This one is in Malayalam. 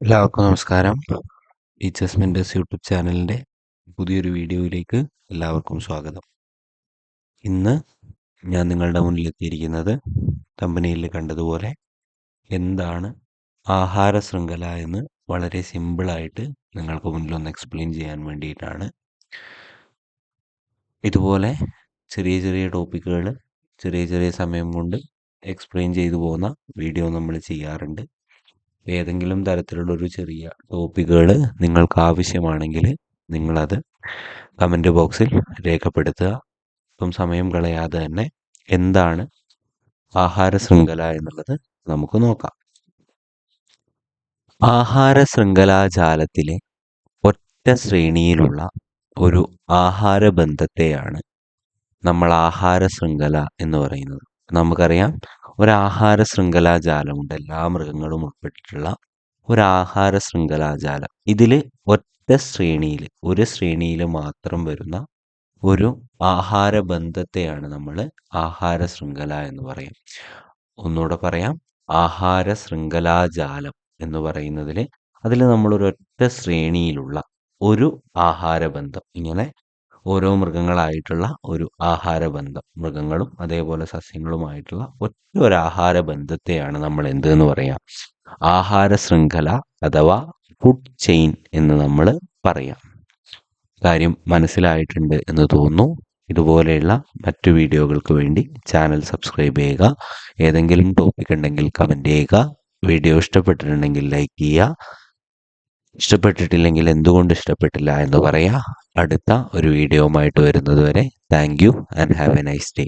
എല്ലാവർക്കും നമസ്കാരം. ടീച്ചേഴ്സ് മെന്റേഴ്സ് യൂട്യൂബ് ചാനലിന്റെ പുതിയൊരു വീഡിയോയിലേക്ക് എല്ലാവർക്കും സ്വാഗതം. ഇന്ന് ഞാൻ നിങ്ങളുടെ മുന്നിൽ എത്തിയിരിക്കുന്നത് കമ്പനിയിൽ കണ്ടതുപോലെ എന്താണ് ആഹാര ശൃംഖല എന്ന് വളരെ സിമ്പിളായിട്ട് നിങ്ങൾക്ക് മുന്നിൽ ഒന്ന് എക്സ്പ്ലെയിൻ ചെയ്യാൻ വേണ്ടിയിട്ടാണ്. ഇതുപോലെ ചെറിയ ചെറിയ ടോപ്പിക്കുകൾ ചെറിയ ചെറിയ സമയം കൊണ്ട് എക്സ്പ്ലെയിൻ ചെയ്തു പോകുന്ന വീഡിയോ നമ്മൾ ചെയ്യാറുണ്ട്. ഏതെങ്കിലും തരത്തിലുള്ള ഒരു ചെറിയ ടോപ്പിക്കുകൾ നിങ്ങൾക്ക് ആവശ്യമാണെങ്കിൽ നിങ്ങളത് കമന്റ് ബോക്സിൽ രേഖപ്പെടുത്തുക. ഇപ്പം സമയം കളയാതെ തന്നെ എന്താണ് ആഹാര ശൃംഖല എന്നുള്ളത് നമുക്ക് നോക്കാം. ആഹാര ശൃംഖലാജാലത്തിലെ ഒറ്റ ശ്രേണിയിലുള്ള ഒരു ആഹാര ബന്ധത്തെയാണ് നമ്മൾ ആഹാര ശൃംഖല എന്ന് പറയുന്നത്. നമുക്കറിയാം ഒരു ആഹാര ശൃംഖലാജാലമുണ്ട് എല്ലാ മൃഗങ്ങളും ഉൾപ്പെട്ടിട്ടുള്ള ഒരാഹാര ശൃംഖലാജാലം ഇതിൽ ഒറ്റ ശ്രേണിയിൽ ഒരു ശ്രേണിയിൽ മാത്രം വരുന്ന ഒരു ആഹാര ബന്ധത്തെയാണ് നമ്മൾ ആഹാര ശൃംഖല എന്ന് പറയും ഒന്നുകൂടെ പറയാം. ആഹാര ശൃംഖലാജാലം എന്ന് പറയുന്നതിൽ അതിൽ നമ്മളൊരൊറ്റ ശ്രേണിയിലുള്ള ഒരു ആഹാര ബന്ധം ഇങ്ങനെ ഓരോ മൃഗങ്ങളായിട്ടുള്ള ഒരു ആഹാരബന്ധം. മൃഗങ്ങളും അതേപോലെ സസ്യങ്ങളുമായിട്ടുള്ള ഒറ്റ ഒരു ആഹാര ബന്ധത്തെയാണ് നമ്മൾ എന്ത് എന്ന് പറയാം? ആഹാര ശൃംഖല അഥവാ ഫുഡ് ചെയിൻ എന്ന് നമ്മൾ പറയാം. കാര്യം മനസ്സിലായിട്ടുണ്ട് എന്ന് തോന്നുന്നു. ഇതുപോലെയുള്ള മറ്റു വീഡിയോകൾക്ക് വേണ്ടി ചാനൽ സബ്സ്ക്രൈബ് ചെയ്യുക. ഏതെങ്കിലും ടോപ്പിക് ഉണ്ടെങ്കിൽ കമന്റ് ചെയ്യുക. വീഡിയോ ഇഷ്ടപ്പെട്ടിട്ടുണ്ടെങ്കിൽ ലൈക്ക് ചെയ്യുക. ഇഷ്ടപ്പെട്ടിട്ടില്ലെങ്കിൽ എന്തുകൊണ്ട് ഇഷ്ടപ്പെട്ടില്ല എന്ന് പറയാ? അടുത്ത ഒരു വീഡിയോയുമായിട്ട് വരുന്നതുവരെ thank you and have a nice day